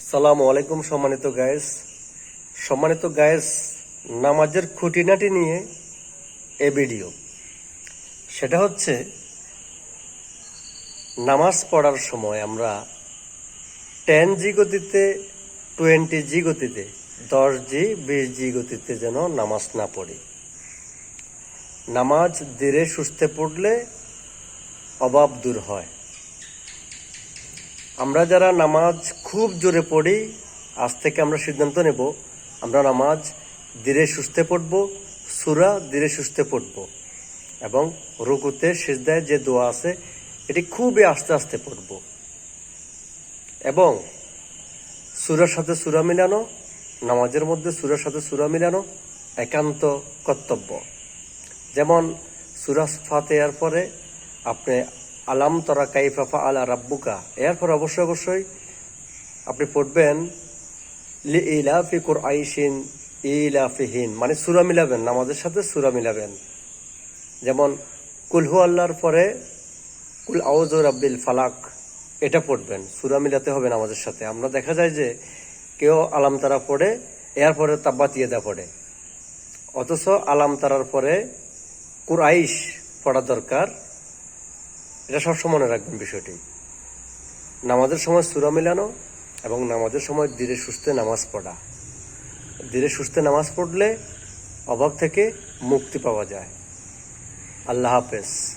আসসালামু আলাইকুম সম্মানিত গায়েস সম্মানিত গায়েস নামাজের খুঁটিনাটি নিয়ে এ ভিডিও সেটা হচ্ছে, নামাজ পড়ার সময় আমরা টেন জি গতিতে টোয়েন্টি জি গতিতে, দশ জি বিশ জি গতিতে যেন নামাজ না পড়ি। নামাজ ধীরে সুস্থে পড়লে অভাব দূর হয়। আমরা যারা নামাজ খুব জোরে পড়ি। আজ থেকে আমরা সিদ্ধান্ত নেব, আমরা নামাজ ধীরে সুস্থে পড়ব, সুরা ধীরে সুস্থে পড়ব এবং রুকুতে সিজদায় যে দোয়া আছে, এটি খুবই আস্তে আস্তে পড়ব। এবং সুরার সাথে সুরা মিলানো, নামাজের মধ্যে সুরার সাথে সুরা মিলানো একান্ত কর্তব্য। যেমন সুরা ফাতেহার পরে আপনি আলাম তরা কাইফাফা আলা রাব্বুকা, এরপর অবশ্যই অবশ্যই আপনি পড়বেন ইলাফি কুর আইসিন ইলাফিহীন মানে সুরা মিলাবেন, নামাজের সাথে সুরা মিলাবেন। যেমন কুলহু আল্লাহর পরে, কুল আউজ রাব্বিল ফালাক, এটা পড়বেন, সুরা মিলাতে হবে নামাজের সাথে। আমরা দেখা যায় যে, কেউ আলাম তারা পড়ে, এরপরে তাব্বাতিয়াদা পড়ে। অথচ আলাম তারার পরে কুরাইশ পড়া দরকার, এটা সবসময় মনে রাখবেন বিষয়টি। নামাজের সময় সুরা মিলানো এবং নামাজের সময় ধীরে সুস্থে নামাজ পড়া। ধীরে সুস্থে নামাজ পড়লে অভাব থেকে মুক্তি পাওয়া যায়। আল্লাহ হাফেজ।